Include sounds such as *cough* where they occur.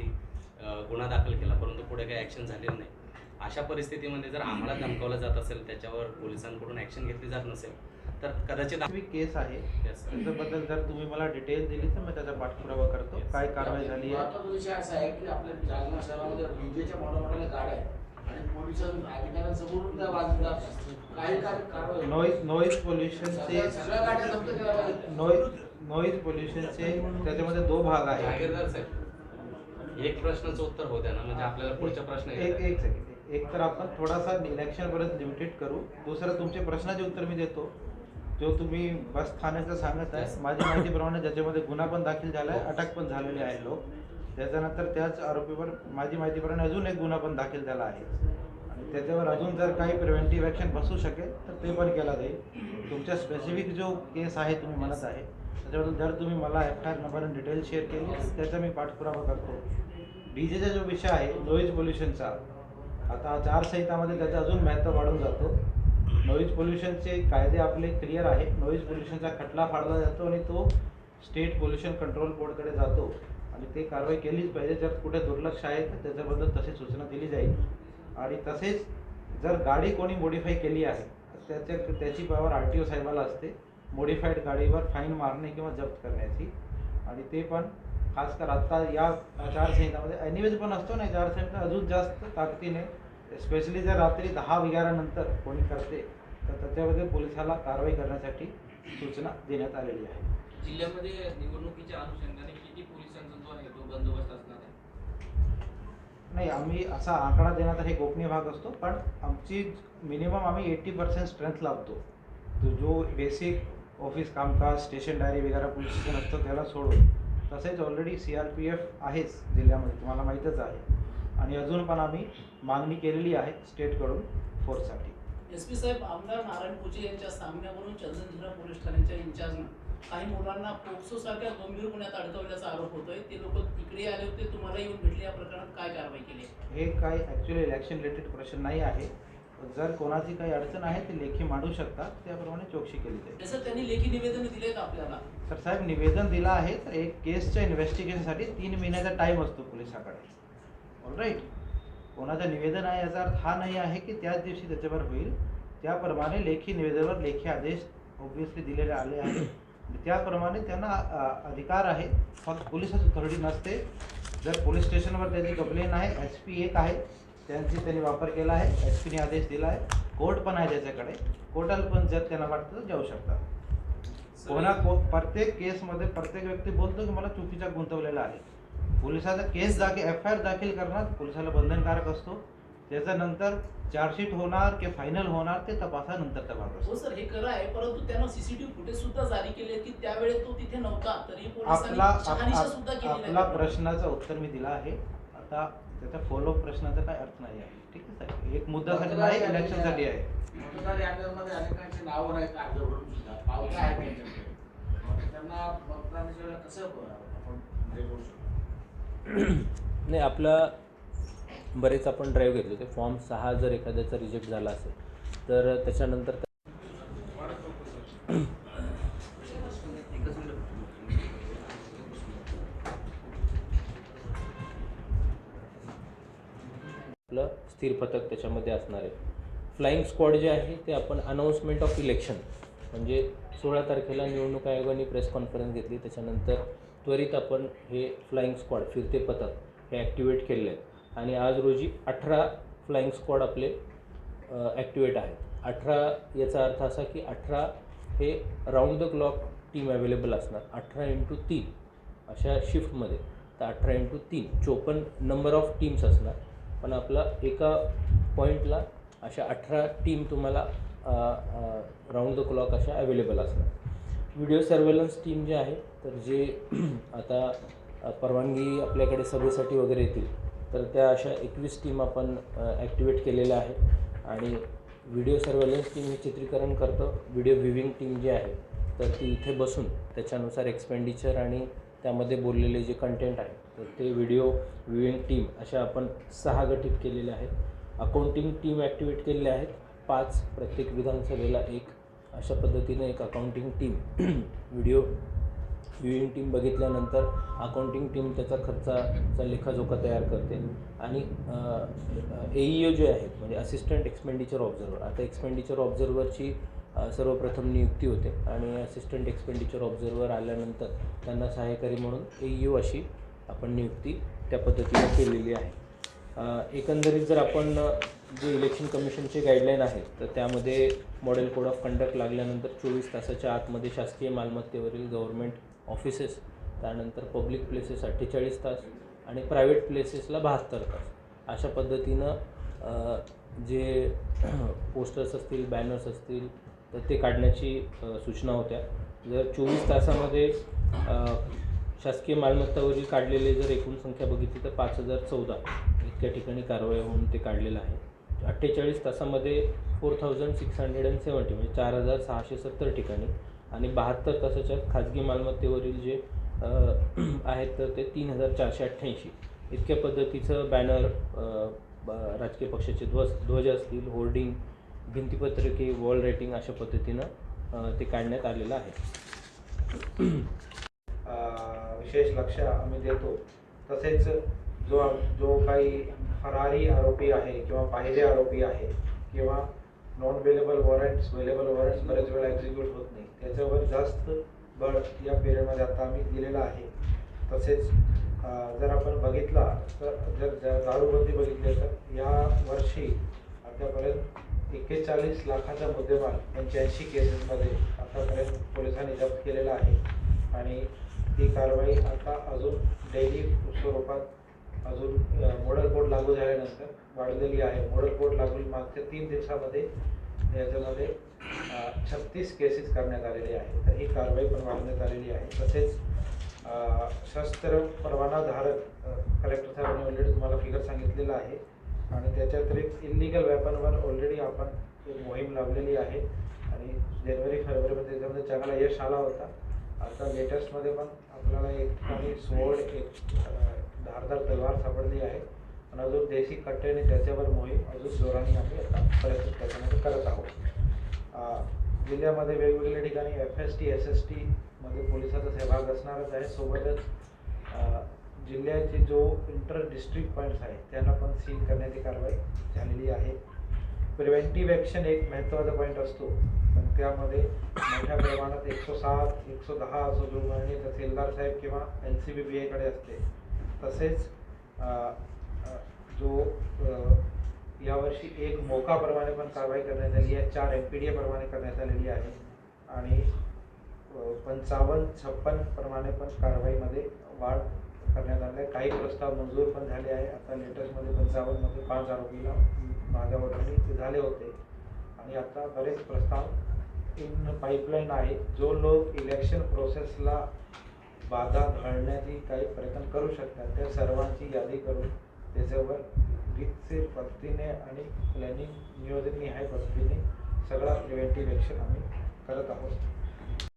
वरती अ, गुन्हा दाखल केला परंतु पुढे काही ॲक्शन झालेली नाही अशा परिस्थितीमध्ये जर आम्हाला धमकावलं जात असेल त्याच्यावर पोलिसांकडून ॲक्शन घेतली जात नसेल तर कदाचित केस आहे. त्याच्याबद्दल जर तुम्ही मला डिटेल दिली तर मी त्याचा पाठपुरावा करतो. काय कारवाई झाली आहे विषय असा आहे की आपल्या जालना शहरामध्ये डीजेच्या मोठ्या मोठ्या गाड्या आणि पोलीस अधिकाऱ्यांसमोरून त्या वाजतात काही कार- कारवाई नॉईज नॉईज पोल्युशनचे सगळ्या सगळ्या गाड्या जप्त केल्या पाहिजेत. नॉईज नॉईज पोल्युशनचे त्याच्यामध्ये दो भाग आहे एक प्रश्नाचं उत्तर होऊ द्या ना म्हणजे आपल्याला पुढचा प्रश्न एक. एक सेकंड एक तर आपण थोडासा इलेक्शन पर्यंत लिमिटेड करू. दुसरं तुमच्या प्रश्नाचे उत्तर मी देतो. जो तुम्ही बस स्थानाचं सांगत आहे माझ्या माहितीप्रमाणे *coughs* ज्याच्यामध्ये गुन्हा पण दाखल झाला आहे अटक पण झालेले आहे लोक. त्याच्यानंतर त्याच आरोपीवर माझी माहितीप्रमाणे अजून एक गुन्हा पण दाखल झाला आहे. आणि त्याच्यावर अजून जर काही प्रिव्हेंटिव्ह ॲक्शन बसू शकेल तर ते पण केला जाईल. तुमच्या स्पेसिफिक जो केस आहे तुम्ही म्हणत आहे त्याच्याबद्दल जर तुम्ही मला एफ आय आर नंबर आणि डिटेल शेअर केली त्याचा मी पाठपुरावा करतो. डीजेचा जो विषय आहे नॉईज पोल्युशनचा आता चार संहितामध्ये त्याचा अजून महत्त्व वाढून जातो. नॉईज पोल्युशनचे कायदे आपले क्लिअर आहे नॉईज पोल्युशनचा खटला फाडला जातो आणि तो स्टेट पोल्युशन कंट्रोल बोर्डकडे जातो. आणि ते कारवाई केलीच पाहिजे. जर कुठे दुर्लक्ष आहे तर त्याच्याबद्दल तशी सूचना दिली जाईल. आणि तसेच जर गाडी कोणी मॉडीफाय केली आहे तर त्याच्या त्याची पॉवर आर टी ओ साहेबाला असते. मॉडिफाईड गाडीवर फाईन मारणे किंवा जप्त करण्याची. आणि ते पण खास कर आत्ता या आचारसंहितामध्ये एनिवेज पण असतो ना आचारसंहिता अजून जास्त ताकदीने स्पेशली जर रात्री दहा वगैरेनंतर कोणी करते तर त्याच्यामध्ये पोलिसाला कारवाई करण्यासाठी सूचना देण्यात आलेली आहे. जिल्ह्यामध्ये निवडणुकीच्या अनुषंगाने किती पोलिसांचा जो आहे तो बंदोबस्त असणार आहे? नाही आम्ही असा आकडा देण्याचा हे गोपनीय भाग असतो पण आमची मिनिमम आम्ही एट्टी पर्सेंट स्ट्रेंथ लावतो. तो जो बेसिक ऑफिस कामकाज स्टेशन डायरी वगैरे पोलीस स्टेशन असतं त्याला सोडून. तसेच already C R P F आहेच जिल्ह्यामध्ये तुम्हाला माहीतच आहे. आणि अजून पण आम्ही मागणी केलेली आहे स्टेटकडून फोर्ससाठी. एस पी साहेब आमदार नारायण कुचे यांच्या सामन्यावरून चंदनझिरा पोलीस ठाण्याच्या इन्चार्जनं काही मुलांना पोक्सो सारख्या गंभीर गुन्ह्यात अडकवल्याचा आरोप होतोय. ते लोक इकडे आले होते तुम्हाला येऊन भेटले. या प्रकरणात काय कारवाई केली? हे काही ॲक्च्युली इलेक्शन रिलेटेड प्रश्न नाही आहे. जर कोणाची काही अडचण आहे ते लेखी मांडू शकतात. त्याप्रमाणे चौकशी केली जाईल. त्यांनी लेखी निवेदन दिलेत आपल्याला. तर साहेब निवेदन दिलं आहे तर एक केसच्या इन्व्हेस्टिगेशनसाठी तीन महिन्याचा टाईम असतो पोलिसाकडे. राईट कोणाचं निवेदन आहे याचा अर्थ हा नाही आहे की त्याच दिवशी त्याच्यावर होईल. त्याप्रमाणे लेखी निवेदनावर लेखी आदेश ऑब्विसली दिलेले आले आहे त्याप्रमाणे त्यांना अधिकार आहे. फक्त पोलिसाची ऑथॉरिटी नसते. जर पोलीस स्टेशनवर त्याची कंप्लेन आहे एस पी एक आहे त्यांची त्यांनी वापर केला आहे एस पीने आदेश दिला आहे. कोर्ट पण आहे त्याच्याकडे. कोर्टाला पण जर त्यांना वाटतं तर जाऊ शकतात. कोणा को प्रत्येक केसमध्ये प्रत्येक व्यक्ती बोलतो की मला चुकीचा गुंतवलेला आहे. पोलिसाचा केस दाखल एफ आय आर दाखल करणार पोलिसाला बंधनकारक असतो. त्याच्यानंतर चार्जशीट होणार की फायनल होणार ते तपासानंतर तपास हो असतो सर हे खरं आहे परंतु त्यांना सीसीटीव्ही फुटेज सुद्धा जारी केले की त्यावेळेस तो तिथे नव्हता. तरी आपला आपला प्रश्नाचं उत्तर मी दिला आहे. आता त्याचा फॉलो प्रश्नाचा काय अर्थ नाही आहे. ठीक आहे साहेब. एक मुद्द्यासाठी नाही इलेक्शनसाठी आहे. मतदार याद्यांमध्ये अनेकांची नावं आहेत अर्ज भरून सुद्धा. पावत्या आहेत त्यांच्याकडे. मग त्यांना मतदानाच्या वेळेला कसं आपण हे करू शकतो? नाही आपला बरेच आपण ड्राईव्ह घेतले होते. फॉर्म सहा जर एखाद्याचा रिजेक्ट झाला असेल तर त्याच्यानंतर आपलं स्थिर पथक त्याच्यामध्ये असणार आहे. फ्लाईंग स्क्वॉड जे आहे ते आपण अनाऊन्समेंट ऑफ इलेक्शन म्हणजे सोळा तारखेला निवडणूक आयोगाने प्रेस कॉन्फरन्स घेतली त्याच्यानंतर त्वरित आपण हे फ्लाईंग स्क्वॉड फिरते पथक हे ॲक्टिवेट केलेले आहेत आणि आज रोजी अठरा फ्लाईंग स्क्वॉड आपले ॲक्टिवेट आहेत. अठरा याचा अर्थ असा की अठरा हे round the clock team available असणार. अठरा इंटू तीन अशा शिफ्टमध्ये तर अठरा इंटू तीन चोपन्न नंबर ऑफ टीम्स असणार. पण आपला एका पॉईंटला अशा अठरा टीम तुम्हाला राऊंड द क्लॉक अशा अवेलेबल असणार. व्हिडिओ सर्वेलन्स टीम जे आहे तर जे *clears throat* आता परवानगी आपल्याकडे सभेसाठी वगैरे येतील तर त्या अशा एकवीस टीम आपण ॲक्टिवेट केलेल्या आहे आणि व्हिडिओ सर्वेलन्स टीम हे चित्रीकरण करतं. व्हिडिओ व्हिविंग टीम जी आहे तर ती इथे बसून त्याच्यानुसार एक्सपेंडिचर आणि त्यामध्ये बोललेले जे कंटेंट आहे तर ते व्हिडिओ व्ह्युईंग टीम अशा आपण सहा गठीत केलेल्या आहेत. अकाउंटिंग टीम ॲक्टिवेट केलेल्या आहेत. पाच प्रत्येक विधानसभेला एक. अशा पद्धतीने एक accounting team video viewing team बघितल्यानंतर अकाउंटिंग टीम त्याचा खर्चाचा लेखाजोखा तयार करते. आणि ए ई ओ जे आहेत म्हणजे असिस्टंट एक्सपेंडिचर ऑब्झर्वर आता एक्सपेंडिचर ऑब्झर्वरची सर्वप्रथम नियुक्ती होते. आणि असिस्टंट एक्सपेंडिचर ऑब्झर्वर आल्यानंतर त्यांना सहाय्यकारी म्हणून ए यू अशी आपण नियुक्ती त्या पद्धतीने केलेली आहे. एकंदरीत जर आपण जे इलेक्शन कमिशनचे गाईडलाईन आहेत तर त्यामध्ये मॉडेल कोड ऑफ कंडक्ट लागल्यानंतर चोवीस तासाच्या आतमध्ये शासकीय मालमत्तेवरील गव्हर्मेंट ऑफिसेस त्यानंतर पब्लिक प्लेसेस अठ्ठेचाळीस तास आणि प्रायव्हेट प्लेसेसला बहात्तर तास. अशा पद्धतीनं जे *clears throat* पोस्टर्स असतील बॅनर्स असतील तर ते काढण्याची सूचना होत्या. जर चोवीस तासामध्ये शासकीय मालमत्तावरील काढलेले जर एकूण संख्या बघितली तर पाच हजार चौदा इतक्या ठिकाणी कारवाई होऊन ते काढलेलं आहे. अठ्ठेचाळीस तासामध्ये four thousand six hundred and seventy म्हणजे चार हजार सहाशे सत्तर ठिकाणी आणि बहात्तर तासाच्या खाजगी मालमत्तेवरील जे आहेत तर ते तीन हजार चारशे अठ्ठ्याऐंशी. इतक्या पद्धतीचं बॅनर राजकीय पक्षाचे ध्वज ध्वज असतील होर्डिंग भिंतीपत्रके वॉल रेटिंग अशा पद्धतीनं ते काढण्यात आलेलं आहे. विशेष लक्ष आम्ही देतो. तसेच जो जो काही फरारी आरोपी आहे किंवा पाहिले आरोपी आहे किंवा non bailable warrants bailable warrants बरेच वेळा एक्झिक्यूट होत नाही. त्याच्यावर जास्त बळ या पिरियडमध्ये आता आम्ही दिलेलं आहे. तसेच जर आपण बघितला तर जर जर दारूबंदी बघितली तर या वर्षी आतापर्यंत एक्केचाळीस लाखाचा मुद्देमाल पंच्याऐंशी केसेसमध्ये आतापर्यंत पोलिसांनी जप्त केलेला आहे. आणि ती कारवाई आता अजून डेली स्वरूपात अजून मॉडल कोड लागू झाल्यानंतर वाढलेली आहे. मॉडल कोड लागू मागच्या तीन दिवसामध्ये याच्यामध्ये छत्तीस केसेस करण्यात आलेले आहे. तर ही कारवाई पण वाढवण्यात आलेली आहे. तसेच शस्त्र परवानाधारक कलेक्टर साहेबांनी ऑलरेडी तुम्हाला फिगर सांगितलेलं आहे. आणि त्याच्या व्यतिरिक्त इलिगल वेपनवर ऑलरेडी आपण एक मोहीम लावलेली आहे. आणि जानेवारी फेब्रुवारीमध्ये त्याच्यामध्ये चांगला यश आला होता. आता लेटेस्टमध्ये पण आपल्याला एक ठिकाणी सोड एक धारदार तलवार सापडली आहे. आणि अजून देशी कट्ट्याने त्याच्यावर मोहीम अजून जोराने आम्ही आता प्रयत्न त्याच्यामध्ये करत आहोत. जिल्ह्यामध्ये वेगवेगळ्या ठिकाणी F S T S S टीमध्ये पोलिसाचा सहभाग असणारच आहे. सोबतच जिल्ह्याचे जो इंटर डिस्ट्रिक्ट पॉईंट्स आहेत त्यांना पण सील करण्याची कारवाई झालेली आहे. प्रिव्हेंटिव्ह ॲक्शन एक महत्त्वाचा पॉईंट असतो. पण त्यामध्ये मोठ्या प्रमाणात एकशे सात एकशे दहा असो जो मागणी तहसीलदार साहेब किंवा एल सी बी बी एकडे असते. तसेच जो यावर्षी एक मोकाप्रमाणे पण कारवाई करण्यात आली आहे. चार एम पी डी एप्रमाणे करण्यात आलेली आहे. आणि पंचावन्न छप्पन प्रमाणे पण कारवाईमध्ये वाढ करण्यात आले काही प्रस्ताव मंजूर पण झाले आहे. आता लेटेस्टमध्ये पंचावन्नमध्ये पाच आरोपीला माझ्यावरती ते झाले होते. आणि आता बरेच प्रस्ताव इन पाईपलाईन आहे. जो लोक इलेक्शन प्रोसेसला बाधा घालण्याची काही प्रयत्न करू शकतात त्या सर्वांची यादी करून त्याच्यावर रीतशीर पद्धतीने आणि प्लॅनिंग नियोजन आहे पद्धतीने सगळा प्रिव्हेंटिव्ह ॲक्शन आम्ही करत आहोत.